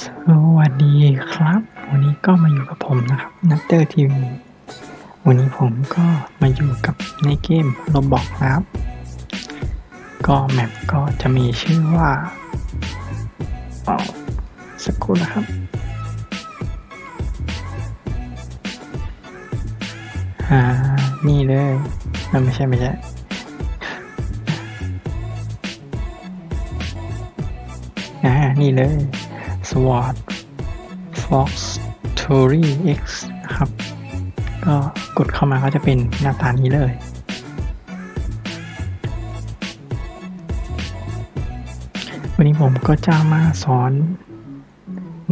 สวัสดีครับ วันนี้ก็มาอยู่กับผมนะครับนัตเตอร์ทีวีวันนี้ผมก็มาอยู่กับในเกมโรบอกนะครับ ก็แมปก็จะมีชื่อว่าสักครู่นะครับอ่านี่เลยอ่าไม่ใช่ไม่ใช่อ่านี่เลย SWOT Fox Tory X นะครับ ก็กดเข้ามาก็จะเป็นหน้าตานี้เลย วันนี้ผมก็จะมาสอน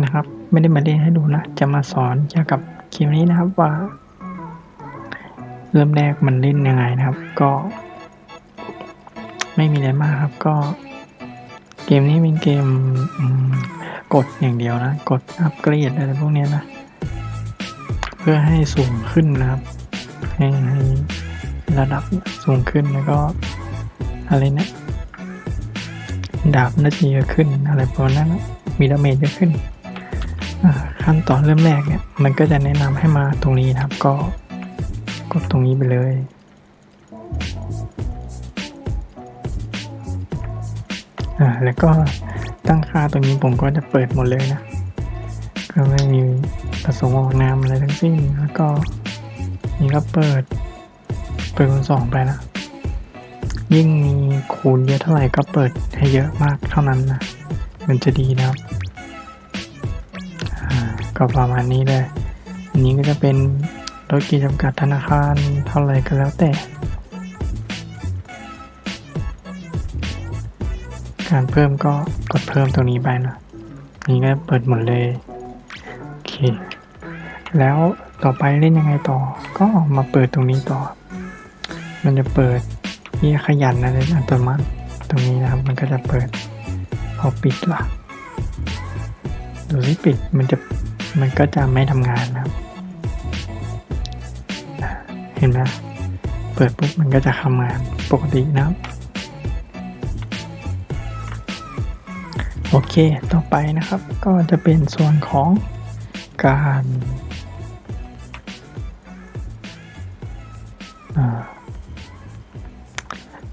นะครับ ไม่ได้มาเล่นให้ดูนะ จะมาสอนเกี่ยวกับเกมนี้นะครับว่า เริ่มแรกมันเล่นยังไงนะครับ ก็ ไม่มีอะไรมากครับก็เกมนี้เป็นเกม กดอย่างเดียวนะ กดอัปเกรดอะไรพวกนี้นะ เพื่อให้สูงขึ้นนะครับ ให้ให้ระดับสูงขึ้นแล้วก็อะไรนะดาบน่าจะเยอะขึ้นอะไรประมาณนั้นนะมีดาเมจเยอะขึ้น ขั้นตอนเริ่มแรกเนี่ย มันก็จะแนะนำให้มาตรงนี้นะครับ ก็กดตรงนี้ไปเลย อ่าแล้วก็ตั้งค่าตรงนี้ผมก็จะเปิดหมดเลยนะ ก็ไม่มีประสงค์ออกนามอะไรทั้งสิ้น แล้วก็นี่ก็เปิด เปิดคูณสองไปนะ ยิ่งมีคูณเยอะเท่าไหร่ก็เปิดให้เยอะมากเท่านั้นนะ มันจะดีนะครับอ่าก็ประมาณนี้เลยอันนี้ก็จะเป็นรถกีจำกัดธนาคารเท่าไหร่ก็แล้วแต่ การเพิ่มก็กดเพิ่มตรงนี้ไปนะ นี่ก็เปิดหมดเลย โอเค แล้วต่อไปเล่นยังไงต่อ ก็มาเปิดตรงนี้ต่อ มันจะเปิดที่ขยันอะไรอัตโนมัติตรงนี้นะครับ มันก็จะเปิด พอปิดละดูสิปิดมันจะมันก็จะไม่ทำงานนะครับ เห็นไหมเปิดปุ๊บมันก็จะทำงานปกตินะครับ โอเค ต่อไปนะครับ ก็จะเป็นส่วนของการ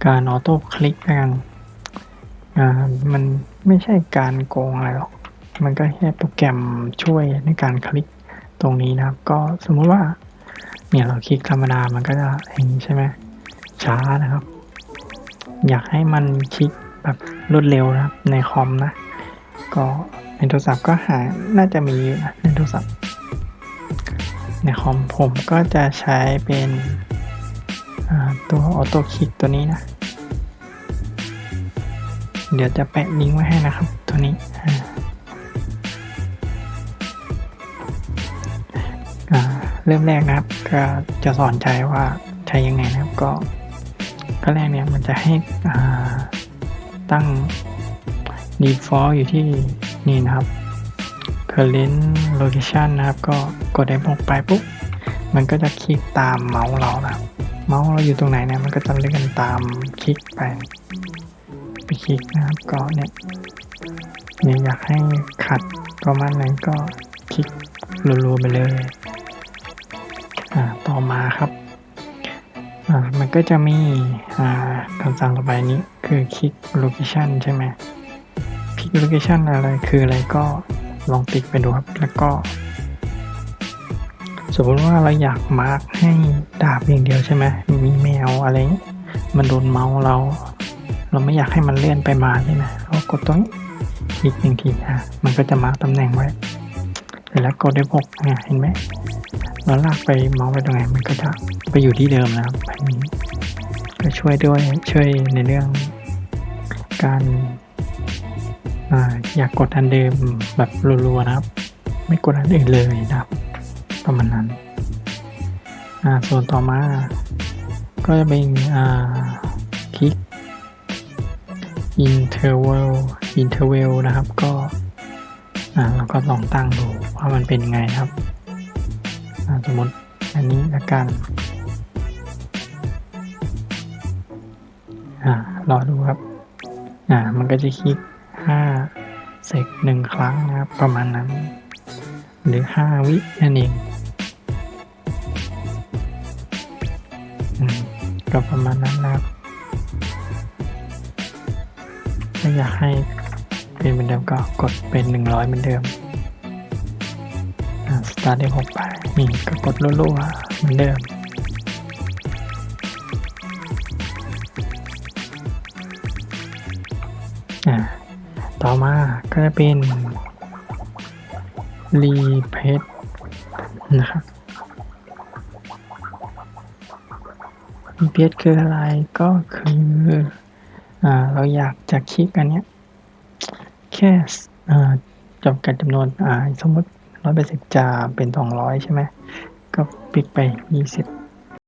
การออโต้คลิกกันอ่ามันไม่ใช่การโกงอะไรหรอก มันก็แค่โปรแกรมช่วยในการคลิกตรงนี้นะครับ ก็สมมุติว่า เนี่ยเราคลิกธรรมดา มันก็จะอย่างนี้ใช่ไหมช้านะครับ อยากให้มันคลิกแบบรวดเร็วนะครับในคอมนะ ก็ในโทรศัพท์ก็หา น่าจะมีอยู่นะในโทรศัพท์ ในคอมผมก็จะใช้เป็นตัวออโต้คลิกตัวนี้นะ เดี๋ยวจะแปะลิงก์ไว้ให้นะครับตัวนี้เริ่มแรกนะครับ ก็จะสอนใจว่าใช้ยังไงนะครับ ก็ก็แรกเนี่ยมันจะให้ตั้ง default อยู่ที่นี่นะครับ current location นะครับ ก็กด F6 ไปปุ๊บ มันก็จะคลิกตามเมาส์เรานะครับเมาส์เราอยู่ตรงไหนเนี่ยมันก็จะเลื่อนตามคลิกไป ไปคลิกนะครับก็เนี่ยเนี่ยอยากให้ขัดประมาณไหนก็คลิกรัวๆไปเลยอ่าต่อมาครับอ่ามันก็จะมีอ่าคำสั่งต่อไปนี้คือคลิก location ใช่ไหม คลิก location อะไรคืออะไรก็ลองติ๊กไปดูครับ แล้วก็ สมมติว่าเราอยากมาร์กให้ดาบอย่างเดียวใช่ไหมมีแมวอะไร มันโดนเมาส์เรา เราไม่อยากให้มันเลื่อนไปมาใช่ไหมเรากดตรงนี้คลิกหนึ่งทีอะมันก็จะมาร์กตำแหน่งไว้เสร็จแล้วกดได้พกเนี่ยเห็นไหมเราลากไปเมาส์ไปตรงไหนมันก็จะไปอยู่ที่เดิมนะครับแบบนี้ก็ช่วยด้วยช่วยในเรื่องการ อ่าอยากกดอันเดิมแบบรัวๆนะครับ ไม่กดอันอื่นเลยนะครับประมาณนั้นอ่าส่วนต่อมา ก็จะเป็นอ่าคลิก interval interval นะครับ ก็อ่าเราก็ลองตั้งดูว่ามันเป็นไงนะครับอ่าสมมติอันนี้ละกันอ่ารอดูครับอ่ามันก็จะคลิก ห้าเสกหนึ่งครั้งนะครับประมาณนั้น หรือห้าวินั่นเองอืมก็ประมาณนั้นนะครับถ้าอยากให้เป็นเหมือนเดิมก็กดเป็นหนึ่งร้อยเหมือนเดิมสตาร์ทได้หกไปนี่ก็กดรัวๆเหมือนเดิม ต่อมาก็จะเป็นรีเพจนะครับรีเพจคืออะไรก็คืออ่าเราอยากจะคลิกอันเนี้ยแค่อ่าจำกัดจำนวนอ่าสมมติร้อยแปดสิบจะเป็นสองร้อยใช่ไหมก็ปิกไปยี่สิบ